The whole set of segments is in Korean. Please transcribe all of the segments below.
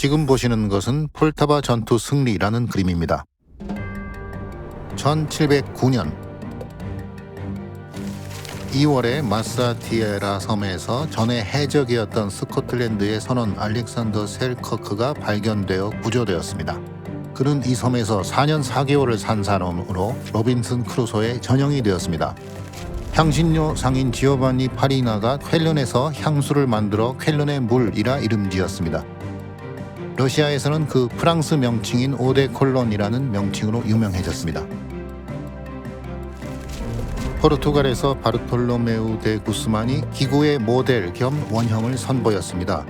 지금 보시는 것은 폴타바 전투 승리라는 그림입니다. 1709년 2월에 마사티에라 섬에서 전에 해적이었던 스코틀랜드의 선원 알렉산더 셀커크가 발견되어 구조되었습니다. 그는 이 섬에서 4년 4개월을 산 사람으로 로빈슨 크루소의 전형이 되었습니다. 향신료 상인 지오반니 파리나가 쾰른에서 향수를 만들어 쾰른의 물이라 이름 지었습니다. 러시아에서는 그 프랑스 명칭인 오데 콜론이라는 명칭으로 유명해졌습니다. 포르투갈에서 바르톨로메우 데 구스만이 기구의 모델 겸 원형을 선보였습니다.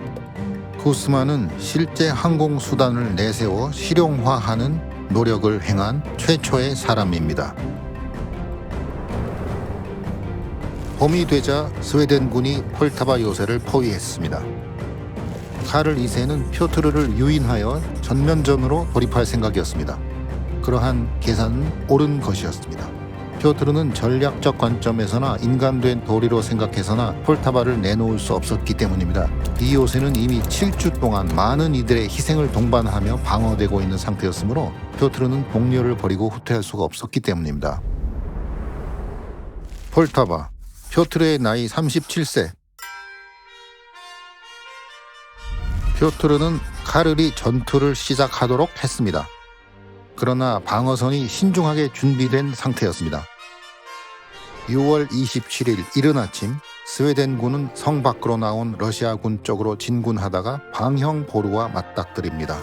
구스만은 실제 항공 수단을 내세워 실용화하는 노력을 행한 최초의 사람입니다. 봄이 되자 스웨덴군이 폴타바 요새를 포위했습니다. 카를 2세는 표트르를 유인하여 전면전으로 돌입할 생각이었습니다. 그러한 계산은 옳은 것이었습니다. 표트르는 전략적 관점에서나 인간된 도리로 생각해서나 폴타바를 내놓을 수 없었기 때문입니다. 이 요새는 이미 7주 동안 많은 이들의 희생을 동반하며 방어되고 있는 상태였으므로 표트르는 동료를 버리고 후퇴할 수가 없었기 때문입니다. 폴타바 표트르의 나이 37세 표트르는 카르리 전투를 시작하도록 했습니다. 그러나 방어선이 신중하게 준비된 상태였습니다. 6월 27일 이른 아침 스웨덴군은 성 밖으로 나온 러시아군 쪽으로 진군하다가 방형 보루와 맞닥뜨립니다.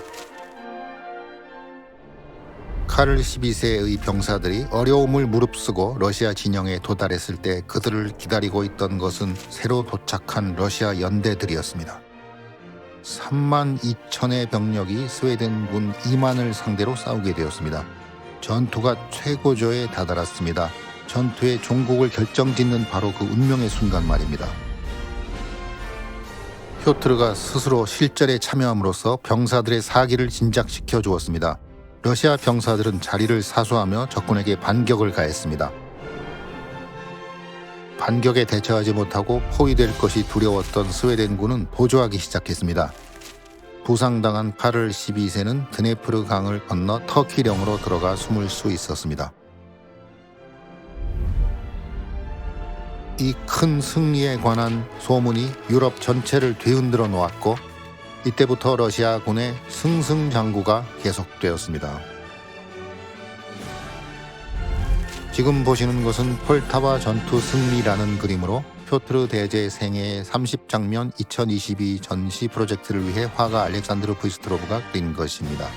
카를 12세의 병사들이 어려움을 무릅쓰고 러시아 진영에 도달했을 때 그들을 기다리고 있던 것은 새로 도착한 러시아 연대들이었습니다. 3만 2천의 병력이 스웨덴군 2만을 상대로 싸우게 되었습니다. 전투가 최고조에 다다랐습니다. 전투의 종국을 결정짓는 바로 그 운명의 순간 말입니다. 표트르가 스스로 실전에 참여함으로써 병사들의 사기를 진작시켜 주었습니다. 러시아 병사들은 자리를 사수하며 적군에게 반격을 가했습니다. 반격에 대처하지 못하고 포위될 것이 두려웠던 스웨덴군은 보조하기 시작했습니다. 부상당한 카를 12세는 드네프르 강을 건너 터키령으로 들어가 숨을 수 있었습니다. 이 큰 승리에 관한 소문이 유럽 전체를 뒤흔들어 놓았고 이때부터 러시아군의 승승장구가 계속되었습니다. 지금 보시는 것은 폴타바 전투 승리라는 그림으로 표트르 대제 생애 30장면 2022 전시 프로젝트를 위해 화가 알렉산드르 부이스트로브가 그린 것입니다.